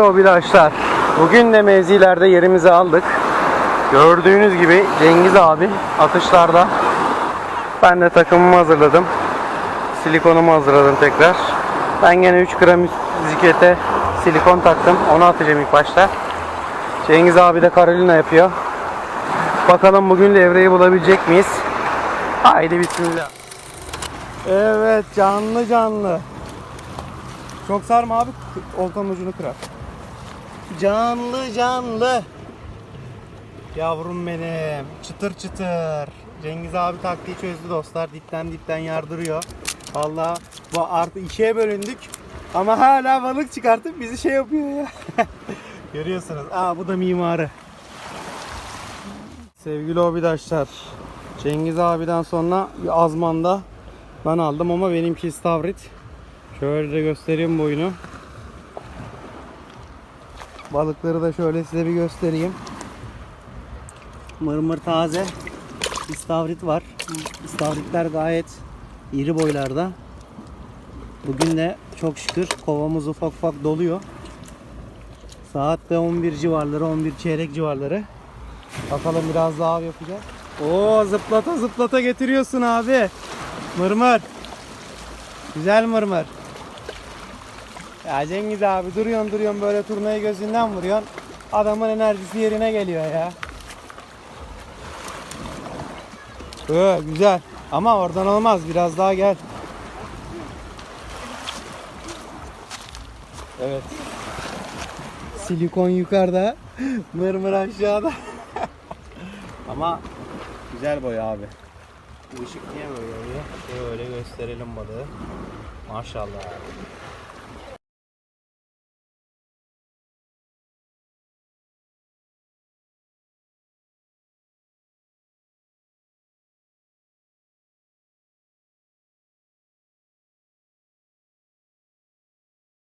hobidaşlar. Bugün de mevzilerde yerimizi aldık. Gördüğünüz gibi Cengiz abi atışlarda. Ben de takımımı hazırladım. Silikonumu hazırladım tekrar. Ben gene 3 gram zikete silikon taktım. Onu atacağım ilk başta. Cengiz abi de Carolina yapıyor. Bakalım bugün levreyi bulabilecek miyiz? Haydi bismillah. Evet canlı canlı. Çok sarma abi oltanın ucunu kırar. Canlı canlı. Yavrum benim. Çıtır çıtır. Cengiz abi taktiği çözdü dostlar. Dipten dipten yardırıyor. Vallahi bu artı ikiye bölündük. Ama hala balık çıkartıp bizi şey yapıyor ya. Görüyorsunuz. Aa bu da mimarı. Sevgili hobidaşlar. Cengiz abiden sonra bir azmanda ben aldım ama benimki istavrit. Şöyle de göstereyim boyunu. Balıkları da şöyle size bir göstereyim. Mırmır taze. İstavrit var. İstavritler gayet iri boylarda. Bugün de çok şükür kovamız ufak ufak doluyor. Saat de 11 civarları, 11 çeyrek civarları. Bakalım biraz daha yapacağız. Oo zıplata zıplata getiriyorsun abi. Mırmır. Güzel mırmır. Ya Cengiz abi duruyorsun duruyorsun böyle turnayı gözünden vuruyorsun. Adamın enerjisi yerine geliyor ya. Ee, güzel. Ama oradan olmaz. Biraz daha gel. Evet. Silikon yukarıda. Mırmır aşağıda. Ama güzel boy abi. Bu ışık niye böyle oluyor? Şöyle gösterelim balığı. Maşallah abi.